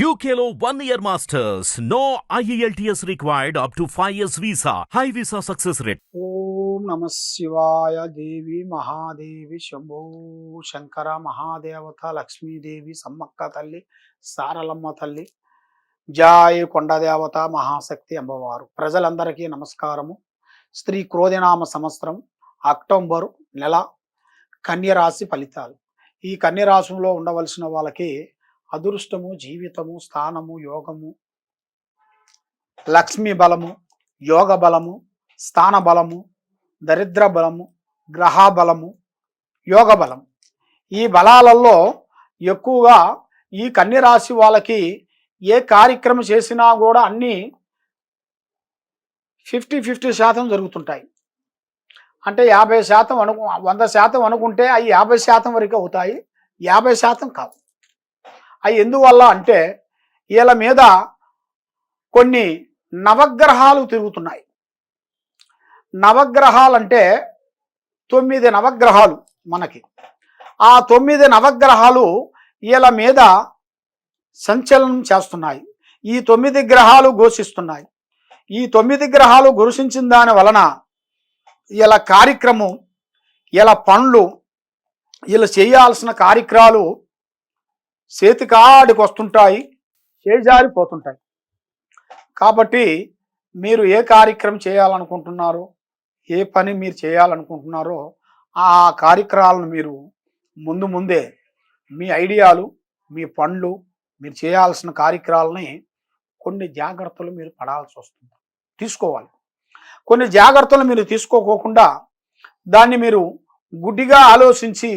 యూకేలో one year masters no IELTS required up to five years visa high visa success rate ఓం నమ శివాయ దేవి మహాదేవి శంభో శంకర మహాదేవత లక్ష్మీదేవి సమ్మక్క తల్లి సారలమ్మ తల్లి జాయ కొండదేవత మహాశక్తి అమ్మవారు ప్రజలందరికీ నమస్కారము. స్త్రీ క్రోధినామ సంవత్సరం అక్టోబర్ నెల కన్యరాశి ఫలితాలు. ఈ కన్యరాశిలో ఉండవలసిన వాళ్ళకి అదృష్టము జీవితము స్థానము యోగము లక్ష్మీ బలము యోగ బలము స్థాన బలము దరిద్ర బలము గ్రహ బలము యోగ బలం ఈ బలాలలో ఎక్కువగా ఈ కన్య రాశి వాళ్ళకి ఏ కార్యక్రమం చేసినా కూడా అన్నీ ఫిఫ్టీ ఫిఫ్టీ శాతం జరుగుతుంటాయి. అంటే యాభై శాతం అను వంద శాతం అనుకుంటే అవి యాభై శాతం వరకు అవుతాయి. యాభై శాతం కావు. అవి ఎందువల్ల అంటే వీళ్ళ మీద కొన్ని నవగ్రహాలు తిరుగుతున్నాయి. నవగ్రహాలంటే తొమ్మిది నవగ్రహాలు మనకి. ఆ తొమ్మిది నవగ్రహాలు వీళ్ళ మీద సంచలనం చేస్తున్నాయి. ఈ తొమ్మిది గ్రహాలు ఘోషిస్తున్నాయి. ఈ తొమ్మిది గ్రహాలు ఘోషించిన దాని వలన ఇలా కార్యక్రమం ఇలా పనులు వీళ్ళు చేయాల్సిన కార్యక్రమాలు చేతికాడికి వస్తుంటాయి చేజారిపోతుంటాయి. కాబట్టి మీరు ఏ కార్యక్రమం చేయాలనుకుంటున్నారో ఏ పని మీరు చేయాలనుకుంటున్నారో ఆ కార్యక్రమాలను మీరు ముందు ముందే మీ ఐడియాలు మీ పనులు మీరు చేయాల్సిన కార్యక్రమాలని కొన్ని జాగ్రత్తలు మీరు పడాల్సి వస్తుంది. తీసుకోవాలి. కొన్ని జాగ్రత్తలు మీరు తీసుకోకోకుండా దాన్ని మీరు గుడ్డిగా ఆలోచించి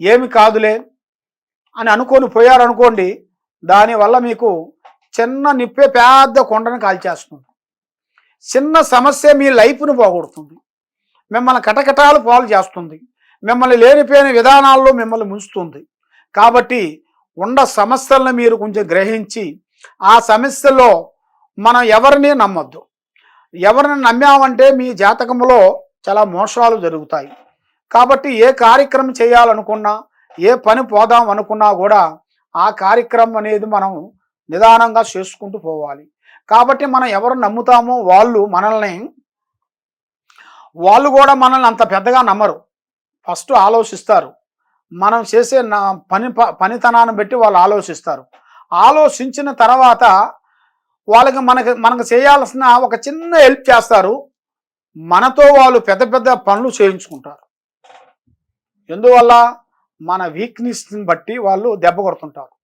ఏమి కాదులే అని అనుకొని పోయారనుకోండి దానివల్ల మీకు చిన్న నిప్పే పెద్ద కొండను కాల్చేస్తుంది. చిన్న సమస్య మీ లైఫ్ను పోగొడుతుంది. మిమ్మల్ని కటకటాలు పాలు చేస్తుంది. మిమ్మల్ని లేనిపోయిన విధానాల్లో మిమ్మల్ని ముంచుతుంది. కాబట్టి ఉండ సమస్యలను మీరు కొంచెం గ్రహించి ఆ సమస్యలో మనం ఎవరిని నమ్మొద్దు. ఎవరిని నమ్మామంటే మీ జాతకంలో చాలా మోసాలు జరుగుతాయి. కాబట్టి ఏ కార్యక్రమం చేయాలనుకున్నా ఏ పని పోదాం అనుకున్నా కూడా ఆ కార్యక్రమం అనేది మనం నిదానంగా చేసుకుంటూ పోవాలి. కాబట్టి మనం ఎవరు నమ్ముతామో వాళ్ళు మనల్ని వాళ్ళు కూడా మనల్ని అంత పెద్దగా నమ్మరు. ఫస్ట్ ఆలోచిస్తారు. మనం చేసే నా పని ప- పనితనాన్ని బట్టి వాళ్ళు ఆలోచిస్తారు. ఆలోచించిన తర్వాత వాళ్ళకి మనకి మనకు చేయాల్సిన ఒక చిన్న హెల్ప్ చేస్తారు. మనతో వాళ్ళు పెద్ద పెద్ద పనులు చేయించుకుంటారు. ఎందువల్ల? మన వీక్నెస్ని బట్టి వాళ్ళు దెబ్బ కొడుతుంటారు.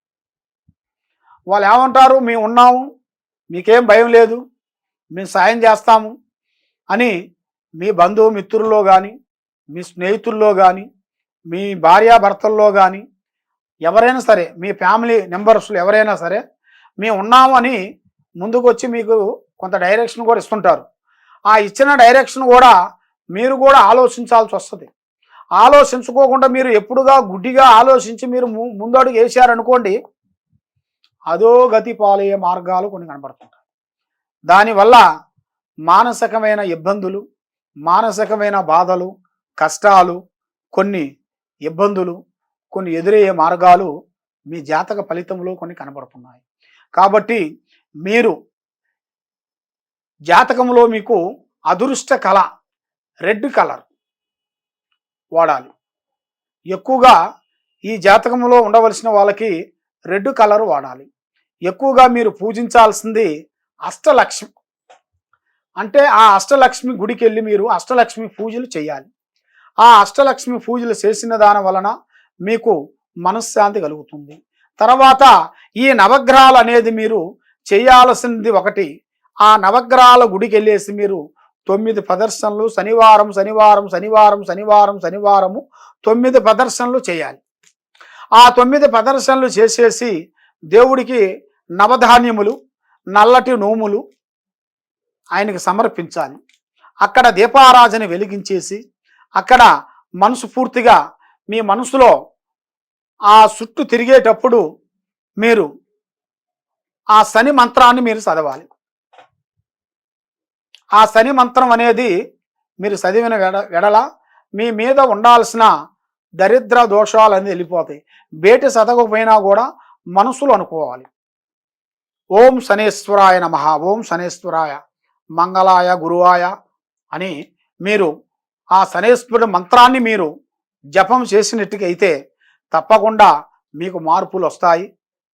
వాళ్ళు ఏమంటారు? మేము ఉన్నాము. మీకేం భయం లేదు. మేము సాయం చేస్తాము. అని మీ బంధువు మిత్రుల్లో కానీ మీ స్నేహితుల్లో కానీ మీ భార్యాభర్తల్లో కానీ ఎవరైనా సరే మీ ఫ్యామిలీ మెంబర్స్లో ఎవరైనా సరే మేము ఉన్నాము అని ముందుకు వచ్చి మీకు కొంత డైరెక్షన్ కూడా ఇస్తుంటారు. ఆ ఇచ్చిన డైరెక్షన్ కూడా మీరు కూడా ఆలోచించాల్సి వస్తుంది. ఆలోచించుకోకుండా మీరు ఎప్పుడుగా గుడ్డిగా ఆలోచించి మీరు ము- ముందడుగు వేసారనుకోండి అదో గతి పాలయ్యే మార్గాలు కొన్ని కనబడుతుంటాయి. దానివల్ల మానసికమైన ఇబ్బందులు మానసికమైన బాధలు కష్టాలు కొన్ని ఇబ్బందులు కొన్ని ఎదురయ్యే మార్గాలు మీ జాతక ఫలితంలో కొన్ని కనబడుతున్నాయి. కాబట్టి మీరు జాతకంలో మీకు అదృష్ట కళ రెడ్ కలర్ వాడాలి. ఎక్కువగా ఈ జాతకంలో ఉండవలసిన వాళ్ళకి రెడ్ కలర్ వాడాలి. ఎక్కువగా మీరు పూజించాల్సింది అష్టలక్ష్మి. అంటే ఆ అష్టలక్ష్మి గుడికి వెళ్ళి మీరు అష్టలక్ష్మి పూజలు చేయాలి. ఆ అష్టలక్ష్మి పూజలు చేసిన దాని వలన మీకు మనశ్శాంతి కలుగుతుంది. తర్వాత ఈ నవగ్రహాలు అనేది మీరు చేయాల్సింది ఒకటి. ఆ నవగ్రహాల గుడికి వెళ్ళేసి మీరు తొమ్మిది ప్రదర్శనలు శనివారం శనివారం శనివారం శనివారం శనివారము తొమ్మిది ప్రదర్శనలు చేయాలి. ఆ తొమ్మిది ప్రదర్శనలు చేసేసి దేవుడికి నవధాన్యములు నల్లటి నోములు ఆయనకి సమర్పించాలి. అక్కడ దీపారాజన వెలిగించేసి అక్కడ మనసు పూర్తిగా మీ మనసులో ఆ చుట్టూ తిరిగేటప్పుడు మీరు ఆ శని మంత్రాన్ని మీరు చదవాలి. ఆ శని మంత్రం అనేది మీరు చదివిన వెడ వెడల మీ మీద ఉండాల్సిన దరిద్ర దోషాలు అనేది వెళ్ళిపోతాయి. బేటి చదవకపోయినా కూడా మనసులు అనుకోవాలి. ఓం శనేశ్వరాయ నమ. ఓం శనేశ్వరాయ మంగళాయ గురువాయ అని మీరు ఆ శనేశ్వరుడి మంత్రాన్ని మీరు జపం చేసినట్టుకైతే తప్పకుండా మీకు మార్పులు వస్తాయి.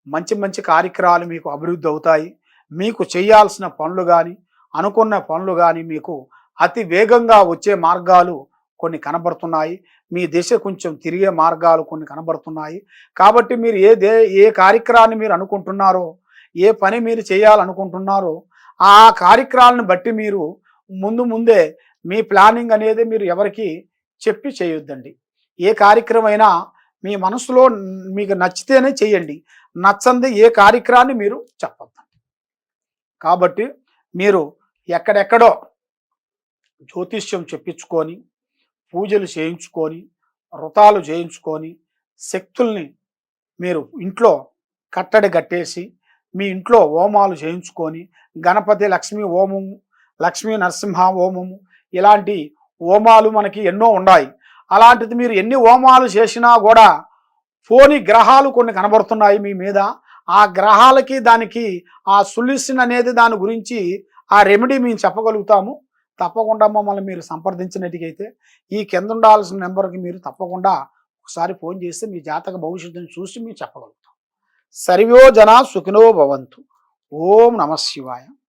మంచి మంచి కార్యక్రమాలు మీకు అభివృద్ధి అవుతాయి. మీకు చేయాల్సిన పనులు కానీ అనుకున్న పనులు కానీ మీకు అతి వేగంగా వచ్చే మార్గాలు కొన్ని కనబడుతున్నాయి. మీ దిశ కొంచెం తిరిగే మార్గాలు కొన్ని కనబడుతున్నాయి. కాబట్టి మీరు ఏ దే ఏ కార్యక్రమాన్ని మీరు అనుకుంటున్నారో ఏ పని మీరు చేయాలనుకుంటున్నారో ఆ కార్యక్రమాలను బట్టి మీరు ముందు ముందే మీ ప్లానింగ్ అనేది మీరు ఎవరికి చెప్పి చేయొద్దండి. ఏ కార్యక్రమైనా మీ మనసులో మీకు నచ్చితేనే చేయండి. నచ్చంది ఏ కార్యక్రమాన్ని మీరు చెప్పొద్దండి. కాబట్టి మీరు ఎక్కడెక్కడో జ్యోతిష్యం చెప్పించుకొని పూజలు చేయించుకొని వ్రతాలు చేయించుకొని శక్తుల్ని మీరు ఇంట్లో కట్టడి కట్టేసి మీ ఇంట్లో హోమాలు చేయించుకొని గణపతి లక్ష్మీ హోమము లక్ష్మీ నరసింహ హోమము ఇలాంటి హోమాలు మనకి ఎన్నో ఉన్నాయి. అలాంటిది మీరు ఎన్ని హోమాలు చేసినా కూడా పోని గ్రహాలు కొన్ని కనబడుతున్నాయి మీ మీద. ఆ గ్రహాలకి దానికి ఆ సొల్యూషన్ అనేది దాని గురించి ఆ రెమెడీ మేము చెప్పగలుగుతాము. తప్పకుండా మమ్మల్ని మీరు సంప్రదించినట్టుగైతే ఈ కింద ఉండాల్సిన నెంబర్కి మీరు తప్పకుండా ఒకసారి ఫోన్ చేస్తే మీ జాతక భవిష్యత్తుని చూసి మేము చెప్పగలుగుతాం. సర్వో జన సుఖినో భవంతు. ఓం నమ శివాయ.